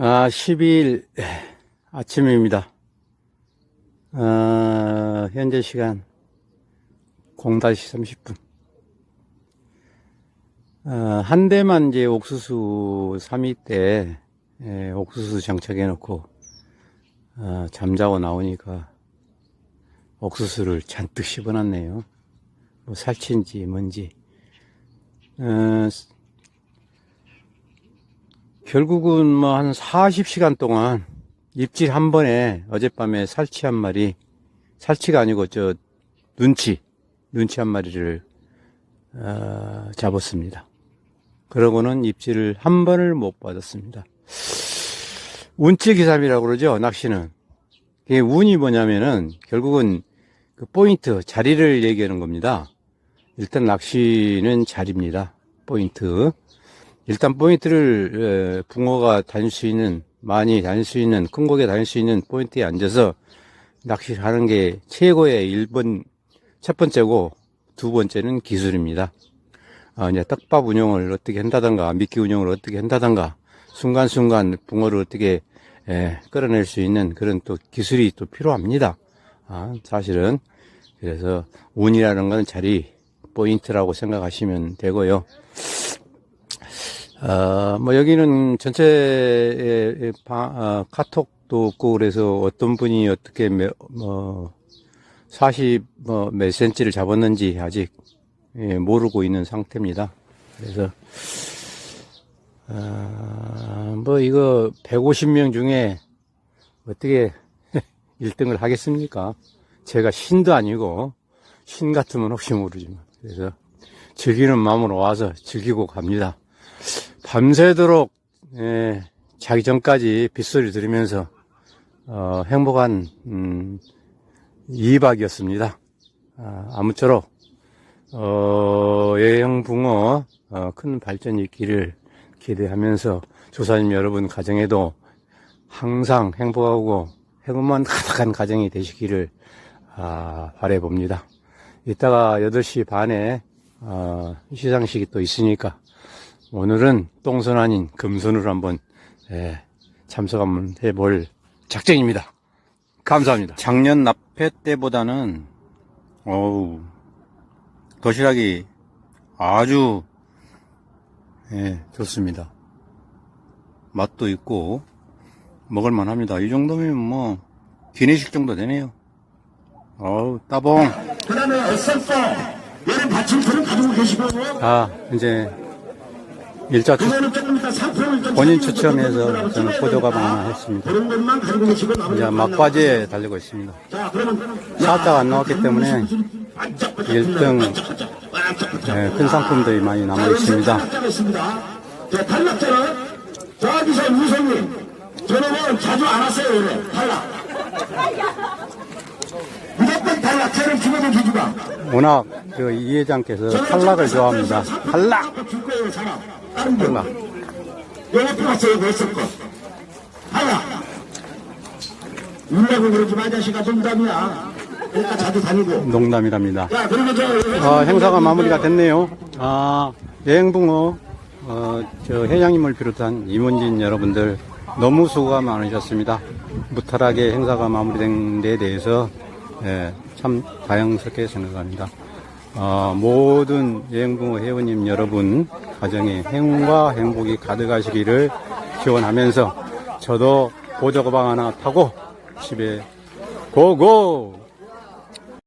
아, 12일 아침입니다. 어, 현재 시간 0다시 30분. 어, 한 대만 이제 옥수수 3위 때, 예, 옥수수 장착해 놓고, 어, 잠자고 나오니까 옥수수를 잔뜩 씹어놨네요. 뭐 살치인지 뭔지. 어, 결국은 뭐 한 40시간 동안 입질 한 번에 어젯밤에 살치 한 마리, 살치가 아니고 저 눈치, 눈치 한 마리를 어, 잡았습니다. 그러고는 입질을 한 번을 못 받았습니다. 운치기삼이라고 그러죠, 낚시는. 이게 운이 뭐냐면은 결국은 그 포인트, 자리를 얘기하는 겁니다. 일단 낚시는 자리입니다. 포인트. 일단 포인트를 에, 붕어가 다닐 수 있는 많이 다닐 수 있는 큰 고개 다닐 수 있는 포인트에 앉아서 낚시를 하는 게 최고의 1번 첫 번째고 두 번째는 기술입니다. 아, 이제 떡밥 운영을 어떻게 한다던가 미끼 운영을 어떻게 한다던가 순간순간 붕어를 어떻게 에, 끌어낼 수 있는 그런 또 기술이 또 필요합니다. 아, 사실은 그래서 운이라는 건 자리 포인트라고 생각하시면 되고요. 어, 뭐 여기는 전체 어, 카톡도 없고 그래서 어떤 분이 어떻게 몇, 뭐 40, 뭐, 몇 센치를 잡았는지 아직 예, 모르고 있는 상태입니다. 그래서, 어, 뭐, 이거 150명 중에 어떻게 1등을 하겠습니까? 제가 신도 아니고, 신 같으면 혹시 모르지만. 그래서 즐기는 마음으로 와서 즐기고 갑니다. 밤새도록, 예, 자기 전까지 빗소리 들으면서, 어, 행복한, 음, 2박이었습니다. 아, 무쪼록 어, 예형붕어, 어, 큰 발전이 있기를 기대하면서 조사님 여러분 가정에도 항상 행복하고 행운만 가득한 가정이 되시기를, 아, 바래봅니다. 이따가 8시 반에, 어, 시상식이 또 있으니까 오늘은 똥손 아닌 금손으로 한번, 예, 참석 한번 해볼 작정입니다. 감사합니다. 작년 납회 때보다는 어우 도시락이 아주 예, 좋습니다. 맛도 있고 먹을만 합니다. 이 정도면 뭐 기내식 정도 되네요. 어우 따봉. 그다음에 SFO 얘는 받침표를 가지고 계시고요. 아 이제 일자 추, 본인 추첨해서 저는 좀 포도 가방만 자, 했습니다. 그런 것만 가지고 계시고 나머지 이제 막바지에 달리고 있습니다. 사자가 안 나왔기 때문에 1등 예, 큰 상품들이 많이 남아 있습니다. 탈락자는 저기서 유성님. 저놈은 자주 안 왔어요 오늘 탈락. 무조건 탈락. 저는 죽어도 기주가 워낙 그 이 회장께서 탈락을 좋아합니다. 탈락! 다른 분 탈락. 영업표 왔어요 벌써거 탈락 울라고 그러지 마 자식아 농담이야 그러니까 자주 다니고 농담이랍니다. 자 그리고 저 어, 행사가 마무리가 됐네요. 아, 여행붕어, 어, 저 회장님을 비롯한 임원진 여러분들 너무 수고가 많으셨습니다. 무탈하게 행사가 마무리된 데 대해서 예, 참 다양스럽게 생각합니다. 어, 모든 여행붕어 회원님 여러분 가정에 행운과 행복이 가득하시기를 기원하면서 저도 보조가방 하나 타고 집에 고고!